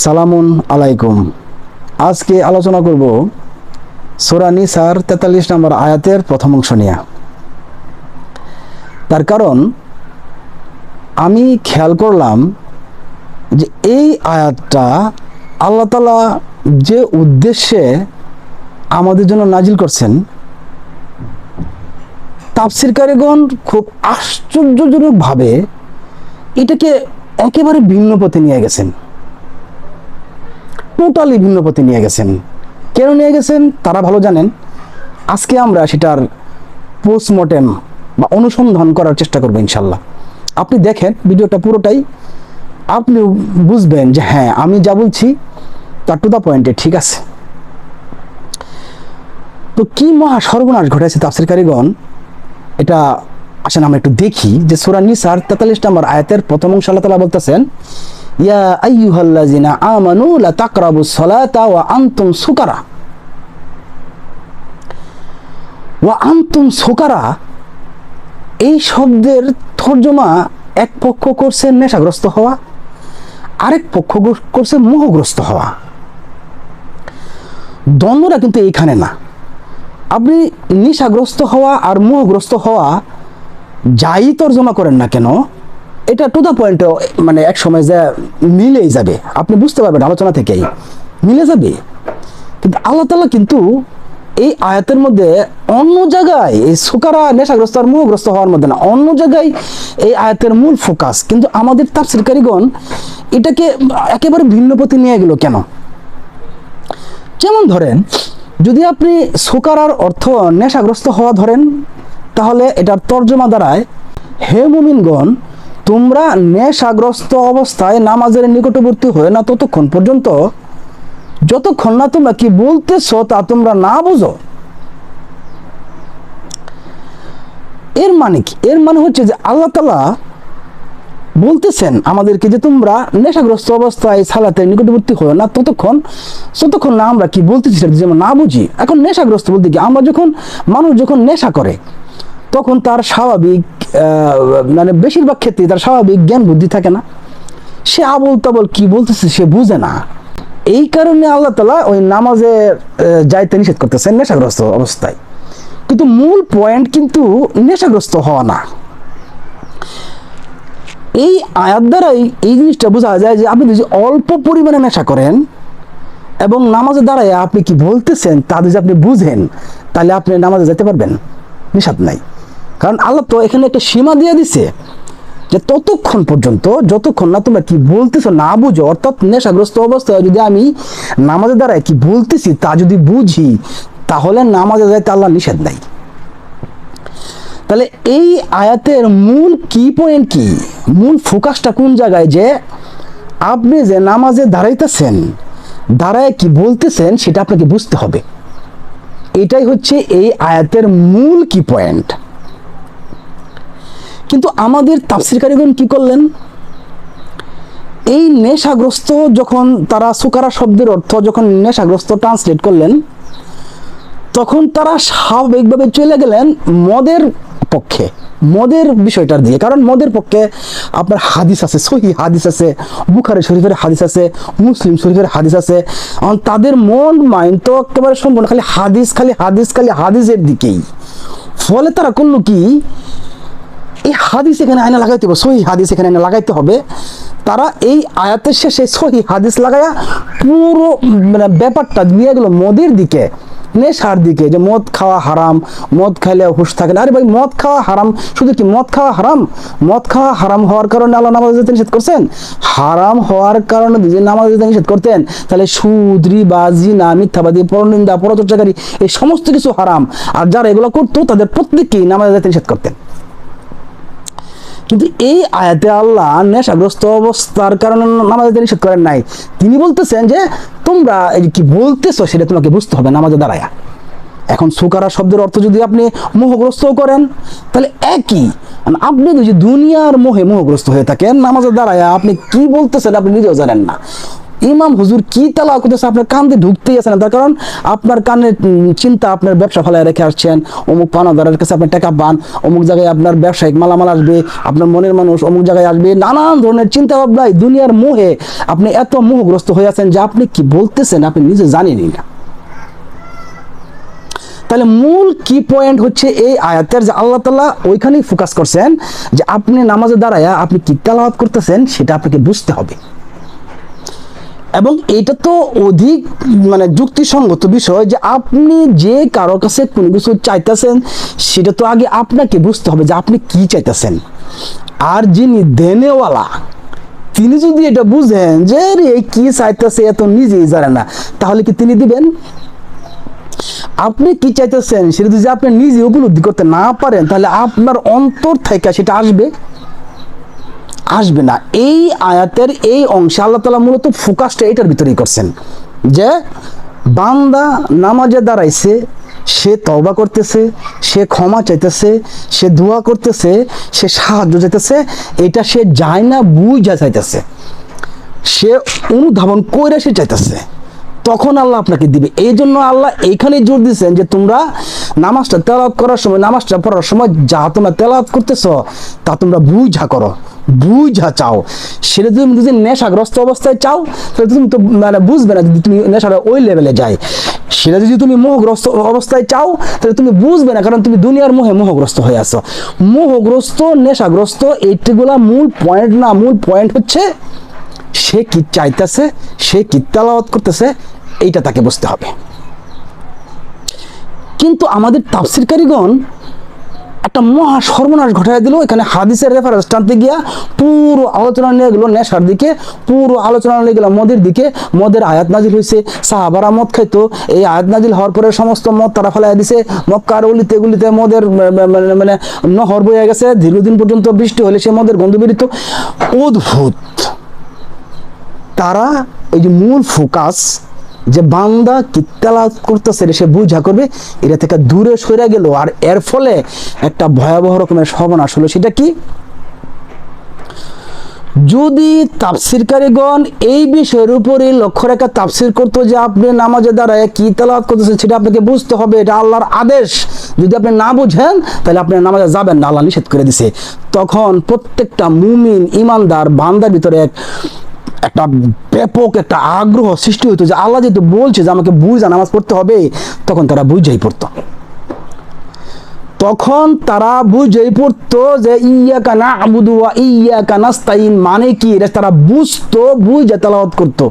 সালামুন আলাইকুম। আজকে আলোচনা করব সোরা নিসার তেতাল্লিশ নম্বর আয়াতের প্রথম অংশ নিয়ে। তার কারণ, আমি খেয়াল করলাম যে এই আয়াতটা আল্লাহ তালা যে উদ্দেশ্যে আমাদের জন্য নাজিল করছেন, তাফসিরকারীগণ খুব আশ্চর্যজনকভাবে এটাকে একেবারে ভিন্ন পথে নিয়ে গেছেন। টোটালি ভিন্ন পথে নিয়ে গেছেন। কেন নিয়ে গেছেন? তারা ভালো জানেন। আজকে আমরা সেটার পোস্টমর্টেম বা অনুসন্ধান করার চেষ্টা করব ইনশাল্লাহ। আপনি দেখেন, ভিডিওটা পুরোটাই আপনি বুঝবেন যে হ্যাঁ আমি যা বলছি তার টু দ্য পয়েন্টে ঠিক আছে। তো কি মহা সর্বনাশ ঘটেছে তাফসির কারিগণ? এটা আসেন আমরা একটু দেখি যে সুরা নিসার তেতাল্লিশ নম্বর আয়াতের প্রথম অংশ আল্লাহ তালা বলতেছেন ইয়া লা ওয়া সুকারা। সুকারা, এই শব্দের তর্জমা এক পক্ষ করছে নেশাগ্রস্ত হওয়া, আরেক পক্ষ করছে মোহগ্রস্ত হওয়া। দ্বন্দ্বটা কিন্তু এইখানে না। আপনি নেশাগ্রস্ত হওয়া আর মোহগ্রস্ত হওয়া যাই তর্জমা করেন না কেন এটা টু দ্য পয়েন্ট মানে এক সময় যে মিলেই যাবে। আপনি বুঝতে পারবেন আলোচনা থেকেই। মিলে যাবে। কিন্তু আল্লাহ তালা কিন্তু এই আয়াতের মধ্যে অন্য জায়গায়, এই সুকারা নেশাগ্রস্ত আর মোহগ্রস্ত হওয়ার মধ্যে না, অন্য জায়গায় এই আয়াতের মূল ফোকাস কিন্তু আমাদের তাফসিরকারীগণ এটাকে একেবারে ভিন্ন পথে নিয়ে গেল কেন? যেমন ধরেন, যদি আপনি সুকারার অর্থ নেশাগ্রস্ত হওয়া ধরেন, তাহলে এটার তর্জমা দ্বারায় হে মুমিনগণ তোমরা নেশাগ্রস্ত অবস্থায় নামাজের নিকটবর্তী হয়ে না ততক্ষণ পর্যন্ত? যতক্ষণ না তোমরা কি বলতেছো তা তোমরা না বুঝো। এর মানে কি? এর মানে হচ্ছে যে আল্লাহ তালা বলতেছেন আমাদেরকে যে তোমরা নেশাগ্রস্ত অবস্থায় সালাতের নিকটবর্তী হয়ে না ততক্ষণ ততক্ষণ না আমরা কি বলতেছি যেমন না বুঝি। এখন নেশাগ্রস্ত বলতে কি আমরা যখন, মানুষ যখন নেশা করে, তখন তার স্বাভাবিক মানে বেশিরভাগ ক্ষেত্রে তার স্বাভাবিক জ্ঞান বুদ্ধি থাকে না। সে আবল তাবল কি বলতেছে সে বুঝে না। এই কারণে আল্লাহ তালা ওই নামাজে যাইতে নিষেধ করতেছেন নেশাগ্রস্ত অবস্থায়। কিন্তু মূল পয়েন্ট কিন্তু নেশাগ্রস্ত হওয়া না। এই আয়াত দ্বারাই এই জিনিসটা বোঝা যায় যে আপনি যদি অল্প পরিমাণে নেশা করেন এবং নামাজে দাঁড়ায় আপনি কি বলতেছেন তা যদি আপনি বুঝেন, তাহলে আপনি নামাজে যেতে পারবেন। নিষাদ নাই। কারণ আল্লাহ তো এখানে একটা সীমা দিয়ে দিছে যে ততক্ষণ পর্যন্ত, যতক্ষণ না তোমরা কি বলতেছো না বুঝো, অর্থাৎ নেশাগ্রস্ত অবস্থায় যদি আমি নামাজের দ্বারায় কি বলতেছি তা যদি বুঝি, তাহলে নামাজে যাইতে আল্লাহ নিষেধ নাই। তাহলে এই আয়াতের মূল কি পয়েন্ট কি? মূল ফোকাসটা কোন জায়গায় যে আপনি যে নামাজে দাঁড়াইতেছেন, দাঁড়ায় কি বলতেছেন, সেটা আপনাকে বুঝতে হবে। এটাই হচ্ছে এই আয়াতের মূল কি পয়েন্ট কিন্তু আমাদের তাফসিরকারীগণ কি করলেন? এই নেশাগ্রস্ত যখন তারা সুকারা শব্দের অর্থ যখন নেশাগ্রস্ত ট্রান্সলেট করলেন, তখন তারা স্বাভাবিকভাবে চলে গেলেন মদের পক্ষে, মদের বিষয়টার দিকে। কারণ মদের পক্ষে আপনার হাদিস আছে, সহি হাদিস আছে, বুখারি শরীফের হাদিস আছে, মুসলিম শরীফের হাদিস আছে। তাদের মন, মাইন্ড তো একেবারে সম্পূর্ণ, খালি হাদিস খালি হাদিস, খালি হাদিসের দিকেই। ফলে তারা করল কি? এই হাদিস এখানে আয়না লাগাইতে হবে, সহি হাদিস এখানে আয়না লাগাইতে হবে। তারা এই আয়াতের শেষে সহি হাদিস লাগায়া পুরো মানে ব্যাপারটা নিয়ে গেলো মদের দিকে, নেশার দিকে, যে মদ খাওয়া হারাম, মদ খাইলে হুশ থাকে না। আরে ভাই, মদ খাওয়া হারাম, শুধু কি মদ খাওয়া হারাম? মদ খাওয়া হারাম হওয়ার কারণে আল্লাহ নামাজ যেতে নিষেধ করছেন? হারাম হওয়ার কারণে যদি নামাজ যেতে নিষেধ করতেন, তাহলে সুদ, রিবা, জিনা, মিথ্যাবাদী, পরনিন্দা, পরচর্চাকারী, এই সমস্ত কিছু হারাম। আর যারা এগুলো করতো, তাদের প্রত্যেককেই নামাজ যেতে নিষেধ করতেন। কিন্তু এই আয়াতে আল্লাহ নেশাগ্রস্ত অবস্থার কারণে নামাজে নিষেধ করেন নাই। তিনি বলতেছেন যে, তোমরা কি বলতেছো, সেটা তোমাকে বুঝতে হবে, নামাজে দাঁড়ায়। এখন সুকারা শব্দের অর্থ যদি আপনি মোহগ্রস্ত করেন, তাহলে একই। আপনি যদি দুনিয়ার মোহে মোহগ্রস্ত হয়ে থাকেন, নামাজে দাঁড়ায় আপনি কি বলতেছেন আপনি নিজেও জানেন না। ইমাম হুজুর কি তালা করতেছে? আপনার কান্দে ঢুকতেই আছে না। তার কারণ আপনার কানে চিন্তা আপনার ব্যবসা ফেলায় রেখে আসছেন। অমুক পানাদারের কাছে আপনি টাকা পান, অমুক জায়গায় আপনার ব্যবসায়িক মালামাল আসবে, আপনার মনের মানুষ অমুক জায়গায় আসবে। নানান ধরনের চিন্তা ভাবনায় দুনিয়ার মোহে আপনি এত মোহগ্রস্ত হয়ে আছেন যে আপনি কি বলতেছেন? আপনি নিজে জানেনই না। তাহলে মূল কি পয়েন্ট হচ্ছে এই আয়াতের যে আল্লাহ তালা ওইখানেই ফোকাস করছেন যে আপনি নামাজে দাঁড়ায় আপনি কি তেলাওয়াত করতেছেন সেটা আপনাকে বুঝতে হবে। এবং এটা তো অধিক মানে যুক্তিসঙ্গত বিষয় যে আপনি যে কারও কাছে কোনো কিছু চাইতেছেন, সেটা তো আগে আপনাকে বুঝতে হবে যে আপনি কি চাইতেছেন। আর যিনি দেনেওয়ালা, তিনি যদি এটা বুঝেন যে রে কি চাইতেছে এত নিজেই জানে না, তাহলে কি তিনি দিবেন? আপনি কি চাইতেছেন, সেটা যদি আপনি নিজে উপলব্ধি করতে না পারেন, তাহলে আপনার অন্তর থেকে সেটা আসবে। আসবে না। এই আয়াতের এই অংশে আল্লাহ তালা মূলত ফোকাসটা এটার ভিতরেই করছেন যে, বান্দা নামাজে দাঁড়াইছে, সে তওবা করতেছে, সে ক্ষমা চাইতেছে, সে দোয়া করতেছে, সে সাহায্য চাইতেছে, এটা সে যায় না বুঝা চাইতেছে। সে অনুধাবন করে সে চাইতেছে। তখন আল্লাহ আপনাকে দিবে। এই জন্য আল্লাহ এইখানে জোর দিচ্ছেন যে, তোমরা নামাজটা তেলাওয়াত করার সময়, নামাজটা পড়ার সময় যা তোমরা তেলাওয়াত করতেছ, তা তোমরা বুঝা করো। বুঝা চাও। সেটা তুমি যদি নেশাগ্রস্ত অবস্থায় চাও, তাহলে তুমি তো মানে বুঝবে না যদি তুমি নেশাটা ওই লেভেলে যায়। সেটা যদি তুমি মোহগ্রস্ত অবস্থায় চাও, তাহলে তুমি বুঝবে না কারণ তুমি দুনিয়ার মোহে মোহগ্রস্ত হয়ে আছো। মোহগ্রস্ত, নেশাগ্রস্ত এইগুলা মূল পয়েন্ট না, মূল পয়েন্ট হচ্ছে সে কি চাইতেছে, সে কি তেলাওয়াত করতেছে, এইটা তাকে বুঝতে হবে। কিন্তু আমাদের তাফসিরকারীগণ একটা মহা সর্বনাশ ঘটাই দিল। এখানে হাদিসের রেফারেন্স টানতে গিয়া পুরো আলোচনা নিয়ে গেলো নেশার দিকে, পুরো আলোচনা নিয়ে গেলো মদের দিকে। মদের আয়াত নাজিল হয়েছে সাহাবারা মদ খাইতো। এই আয়াত নাজিল হওয়ার পরে সমস্ত মদ তারা ফেলাই দিছে। মক্কার উলিতে গুলিতে মদের মানে নহর বয়ে গেছে। দীর্ঘদিন পর্যন্ত বৃষ্টি হলে সে মদের গন্ধ বেরিত অদ্ভুত! তারা ওই যে মূল ফোকাস যে বান্দা কি করতেছে সে বুঝা করবে, এটা থেকে দূরে সরে গেল। আর এর ফলে একটা ভয়াবহ রকমের সর্বনাশ হলো সেটা কি? যদি তাফসিরকারীগণ এই বিষয়ের উপরে লক্ষ্য রেখা তাফসির করতো যে আপনি নামাজে দাঁড়ায় কি তেলাওয়াত করতেছেন, সেটা আপনাকে বুঝতে হবে, এটা আল্লাহর আদেশ। যদি আপনি না বুঝেন, তাহলে আপনি নামাজে যাবেন না, আল্লাহ নিষেধ করে দিছে। তখন প্রত্যেকটা মুমিন, ইমানদার, বান্দার ভিতরে এক একটা ব্যাপক একটা আগ্রহ সৃষ্টি হতো যে আল্লাহ যেহেতু বলছে যে আমাকে বুঝা নামাজ পড়তে হবে, তখন তারা বুঝাই পড়তো। তখন তারা বুঝেই পড়তো যে ইয়া কানা আবুদু ইয়া কানাস্তাইন মানে কি? এটা তারা বুঝতো, বুঝা তেলাওয়াত করতো।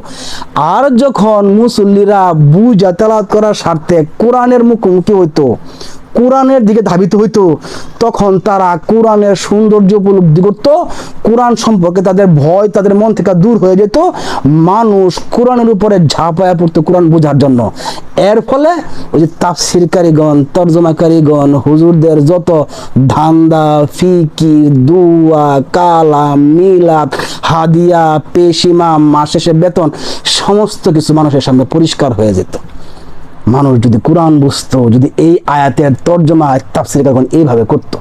আর যখন মুসল্লিরা বুঝা তেলাওয়াত করার স্বার্থে কোরআনের মুখোমুখি হইতো কোরআনের দিকে ধাবিত হইতো, তখন তারা কোরআনের সৌন্দর্য উপলব্ধি করত, কোরআন সম্পর্কে তাদের ভয়, তাদের মন থেকে দূর হয়ে যেত, মানুষ কোরআনের উপরে ঝাঁপায়া পড়তো কোরআন বোঝার জন্য। এর ফলে ওই যে তাফসিরকারীগণ, তর্জমাকারীগণ, হুজুরদের যত ধান্দা, ফিকি, দুয়া, কালাম, মিলাদ, হাদিয়া, পেশিমা মাস বেতন, সমস্ত কিছু মানুষের সামনে পরিষ্কার হয়ে যেত। মানুষ যদি কোরআন বুঝতো, যদি এই আয়াতের তর্জমা, তাফসির কারণ এইভাবে করতো।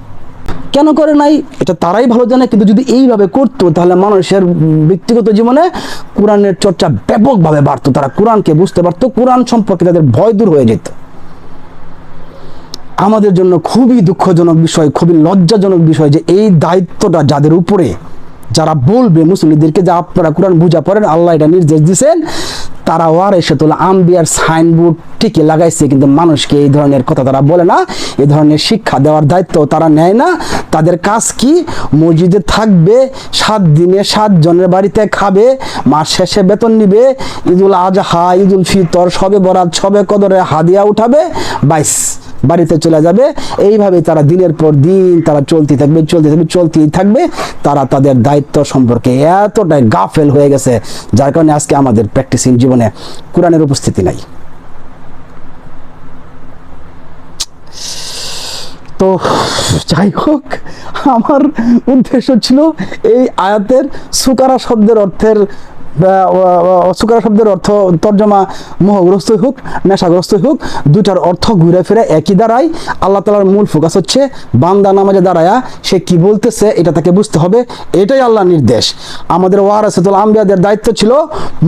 কেন করে নাই? এটা তারাই ভালো জানে, কিন্তু যদি এইভাবে করতো, তাহলে মানুষের ব্যক্তিগত জীবনে কোরআনের চর্চা ব্যাপকভাবে বাড়তো। তারা কোরআনকে বুঝতে পারতো, কোরআন সম্পর্কে তাদের ভয় দূর হয়ে যেত। আমাদের জন্য খুবই দুঃখজনক বিষয়, খুবই লজ্জাজনক বিষয় যে এই দায়িত্বটা যাদের উপরে, যারা বলবে মুসলিমদেরকে যে আপনারা কোরআন বুঝা পড়েন, আল্লাহ এটা নির্দেশ দিয়েছেন তারা ওয়ার এসে তোলা আম্বিয়ার সাইনবোর্ড ঠিকই লাগাইছে, কিন্তু মানুষকে এই ধরনের কথা তারা বলে না। এই ধরনের শিক্ষা দেওয়ার দায়িত্ব তারা নেয় না। তাদের কাজ কি? মসজিদে থাকবে, সাত দিনে সাত জনের বাড়িতে খাবে, মাস শেষে বেতন নিবে, ঈদুল আজহা, ঈদুল ফিতর, সবে বরাত, সবে কদরে হাদিয়া উঠাবে বাইশ বাড়িতে চলে যাবে। এইভাবে তারা দিনের পর দিন তারা চলতে থাকবে চলতে থাকবে চলতেই থাকবে। তারা তাদের দায়িত্ব সম্পর্কে এতটাই গাফেল হয়ে গেছে, যার কারণে আজকে আমাদের প্র্যাকটিসিং জীবনে কোরআনের উপস্থিতি নাই। তো যাই হোক, আমার উদ্দেশ্য ছিল এই আয়াতের সুকারা শব্দের অর্থের সুকারা শব্দের অর্থ তর্জমা মোহগ্রস্তই হোক, নেশাগ্রস্তই হোক, দুইটার অর্থ ঘুরে ফিরে একই দাঁড়ায় আল্লাহ তালার মূল ফোকাস হচ্ছে বান্দা নামাজে দাঁড়ায়া, সে কি বলতেছে এটা তাকে বুঝতে হবে, এটাই আল্লাহ নির্দেশ। আমাদের ওয়ারাসাতুল আম্বিয়াদের দায়িত্ব ছিল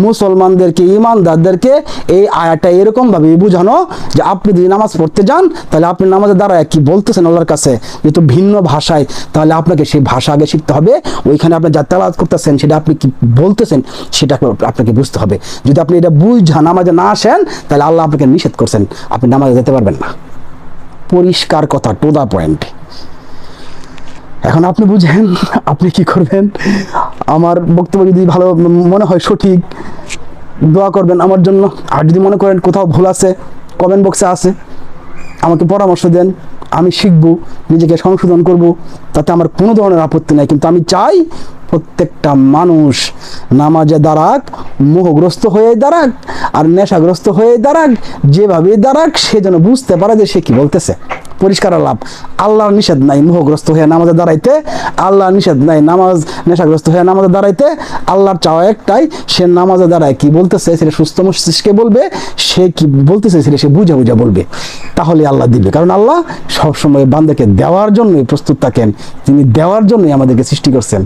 মুসলমানদেরকে ইমানদারদেরকে এই আয়াটা এরকমভাবে বুঝানো যে আপনি যদি নামাজ পড়তে যান, তাহলে আপনি নামাজে দাঁড়ায় কি বলতেছেন আল্লাহর কাছে? যেহেতু ভিন্ন ভাষায়, তাহলে আপনাকে সেই ভাষা আগে শিখতে হবে, ওইখানে আপনি যা তেলাওয়াত করতেছেন সেটা আপনি কি বলতেছেন সেটা আপনাকে বুঝতে হবে। যদি আপনি এটা বুঝা নামাজে না আসেন, তাহলে আল্লাহ আপনাকে নিষেধ করছেন। আপনি নামাজে যেতে পারবেন না। পরিষ্কার কথা টু দা পয়েন্ট এখন আপনি বুঝেন, আপনি কি করবেন? আমার বক্তব্য যদি ভালো মনে হয় সঠিক, দোয়া করবেন আমার জন্য। আর যদি মনে করেন কোথাও ভুল আছে কমেন্ট বক্সে আছে, আমাকে পরামর্শ দেন, আমি শিখব, নিজেকে সংশোধন করব, তাতে আমার কোনো ধরনের আপত্তি নাই। কিন্তু আমি চাই প্রত্যেকটা মানুষ নামাজে দাঁড়াক, মোহগ্রস্ত হয়ে দাঁড়াক, আর নেশাগ্রস্ত হয়ে দাঁড়াক যেভাবে দাঁড়াক, সে যেন বুঝতে পারে যে সে কি বলতেছে। পরিষ্কার লাভ আল্লাহর নিষেধ নাই মোহগ্রস্ত হয়ে নামাজে দাঁড়াইতে, আল্লাহর নিষেধ নাই নামাজ, নেশাগ্রস্ত হয়ে নামাজে দাঁড়াইতে, আল্লাহর চাওয়া একটাই, সে নামাজে দাঁড়ায় কি বলতেছে, সেটা সুস্থ মস্তিষ্কে বলবে, সে কি বলতেছে সেটা সে বুঝে বুঝে বলবে। তাহলে আল্লাহ দিবে। কারণ আল্লাহ সবসময় বান্দাকে দেওয়ার জন্যই প্রস্তুত থাকেন। তিনি দেওয়ার জন্যই আমাদেরকে সৃষ্টি করছেন।